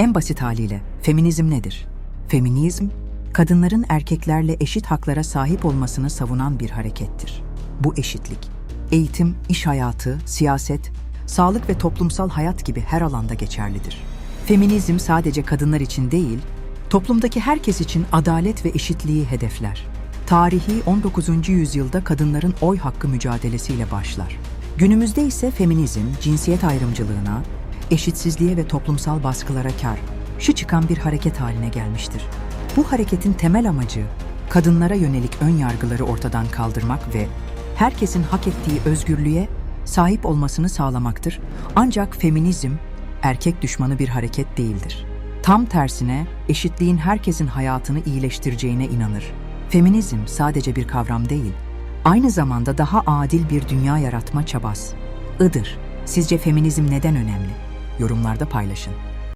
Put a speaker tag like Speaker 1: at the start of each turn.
Speaker 1: En basit haliyle feminizm nedir? Feminizm, kadınların erkeklerle eşit haklara sahip olmasını savunan bir harekettir. Bu eşitlik, eğitim, iş hayatı, siyaset, sağlık ve toplumsal hayat gibi her alanda geçerlidir. Feminizm sadece kadınlar için değil, toplumdaki herkes için adalet ve eşitliği hedefler. Tarihi 19. yüzyılda kadınların oy hakkı mücadelesiyle başlar. Günümüzde ise feminizm, cinsiyet ayrımcılığına, eşitsizliğe ve toplumsal baskılara karşı çıkan bir hareket haline gelmiştir. Bu hareketin temel amacı, kadınlara yönelik ön yargıları ortadan kaldırmak ve herkesin hak ettiği özgürlüğe sahip olmasını sağlamaktır. Ancak feminizm, erkek düşmanı bir hareket değildir. Tam tersine eşitliğin herkesin hayatını iyileştireceğine inanır. Feminizm sadece bir kavram değil, aynı zamanda daha adil bir dünya yaratma çabası. Iğdır, sizce feminizm neden önemli? Yorumlarda paylaşın.